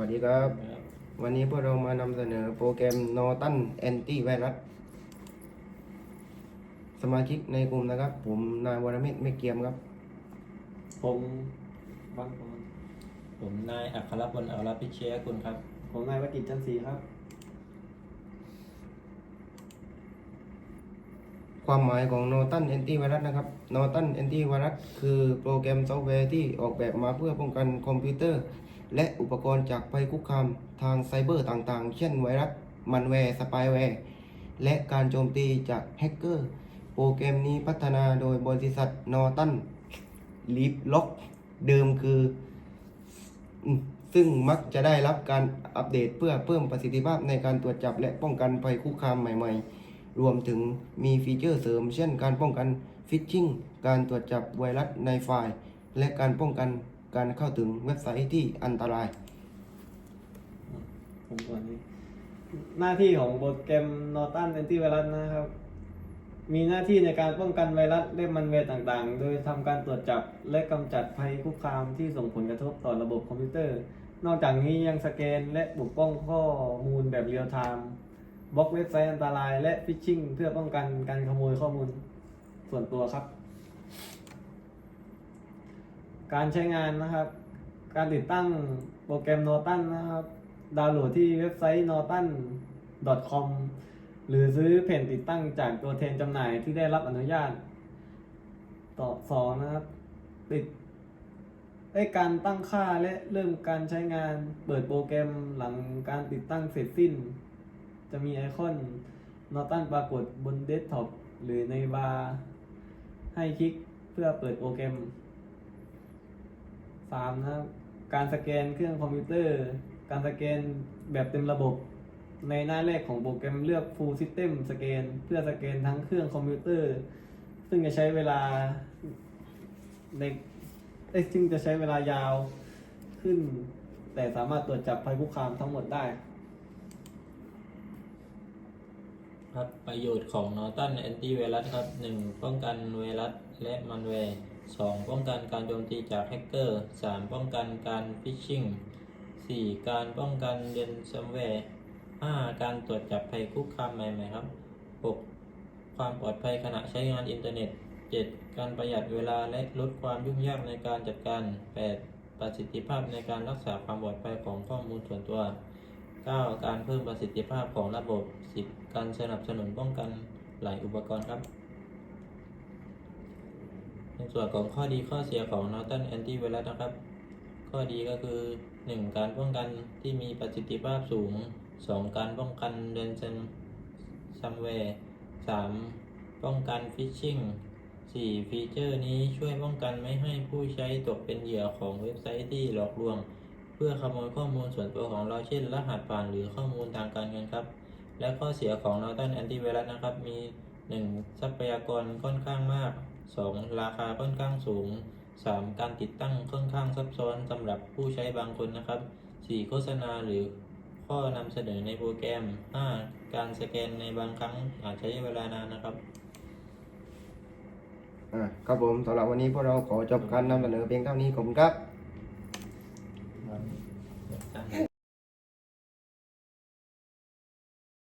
วัสดีครับครับ วันนี้พวกเรามานำเสนอโปรแกรม Norton Antivirus สมาชิกในกลุ่มนะครับ ผมนายวรเมธไม่เกียมครับ ผมบางคนผมนายอัครพลอัครพิเชยกุลครับ ผมนายวกิจจันทร์ศรีครับ ความหมายของ Norton Antivirus นะครับ Norton Antivirus คือโปรแกรมซอฟต์แวร์ที่ออกแบบมาเพื่อป้องกันคอมพิวเตอร์ และอุปกรณ์จากภัยคุกคามทางไซเบอร์ต่างๆ เช่นไวรัสมันแวร์ สปายแวร์ และการโจมตีจากแฮกเกอร์ โปรแกรมนี้พัฒนาโดยบริษัท Norton l e a p l o c k เดิมคือ ซึ่งมักจะได้รับการอัปเดตเพื่อเพิ่มประสิทธิภาพในการตรวจจับและป้องกันภัยคุกคามใหม่ๆ รวมถึงมีฟีเจอร์เสริม เช่นการป้องกันฟิชชิงการตรวจจับไวรัสในไฟล์ และการป้องกัน การเข้าถึงเว็บไซต์ที่อันตรายผมตัวนี้หน้าที่ของโปรแกรม Norton Antivirus นะครับ มีหน้าที่ในการป้องกันไวรัสและมันแวร์ต่างๆ โดยทำการตรวจจับและกำจัดภัยคุกคามที่ส่งผลกระทบต่อระบบคอมพิวเตอร์ นอกจากนี้ยังสแกนและปกป้องข้อมูลแบบเรียลไทม์บล็อกเว็บไซต์อันตราย และฟิชชิงเพื่อป้องกันการขโมยข้อมูลส่วนตัวครับ การใช้งานนะครับ การติดตั้งโปรแกรม Norton นะครับ ดาวน์โหลดที่เว็บไซต์ norton.com หรือซื้อแผ่นติดตั้งจากตัวแทนจำหน่ายที่ได้รับอนุญาต ต่อสองนะครับ ติดได้การตั้งค่าและเริ่มการใช้งานเปิดโปรแกรมหลังการติดตั้งเสร็จสิ้น จะมีไอคอน Norton ปรากฏบนเดสก์ท็อปหรือในบาร์ให้คลิกเพื่อเปิดโปรแกรม สามนะครับการสแกนเครื่องคอมพิวเตอร์ การสแกนแบบเต็มระบบ ในหน้าแรกของโปรแกรมเลือก Full System Scan เพื่อสแกนทั้งเครื่องคอมพิวเตอร์ ซึ่งจะใช้เวลาในซึ่งจะใช้เวลายาวขึ้น แต่สามารถตรวจจับภัยคุกคามทั้งหมดได้ ครับประโยชน์ของ Norton Antivirus ครับ 1. ป้องกันไวรัสและมันแวร์ 2. ป้องกันการโจมตีจากแฮกเกอร์ 3. ป้องกันการฟิชชิง 4. การป้องกันเดนซัมแวร์ 5. การตรวจจับภัยคุกคามใหม่ๆครับ 6. ความปลอดภัยขณะใช้งานอินเทอร์เน็ต 7. การประหยัดเวลาและลดความยุ่งยากในการจัดการ 8. ประสิทธิภาพในการรักษาความปลอดภัยของข้อมูลส่วนตัว 9. การเพิ่มประสิทธิภาพของระบบ 10. การสนับสนุนป้องกันหลายอุปกรณ์ครับ ในส่วนของข้อดีข้อเสียของ Norton Antivirus นะครับ ข้อดีก็คือ 1. การป้องกันที่มีประสิทธิภาพสูง 2. การป้องกันเดนเซัมแวร์ 3. ป้องกันฟิชชิง 4. ฟีเจอร์นี้ช่วยป้องกันไม่ให้ผู้ใช้ตกเป็นเหยื่อของเว็บไซต์ที่หลอกลวง เพื่อขโมยข้อมูลส่วนตัวของเราเช่น รหัสผ่านหรือข้อมูลทางการเงินครับ และข้อเสียของ Norton Antivirus นะครับมี 1. ทรัพยากรค่อนข้างมาก 2. ราคาค่อนข้างสูง 3. การติดตั้งค่อนข้างซับซ้อนสำหรับผู้ใช้บางคนนะครับ 4. โฆษณาหรือข้อนำเสนอในโปรแกรม 5. การสแกนในบางครั้งอาจใช้เวลานานนะครับ อ่าครับผมสำหรับวันนี้พวกเราขอจบการนำเสนอเพียงเท่านี้ขอบคุณครับ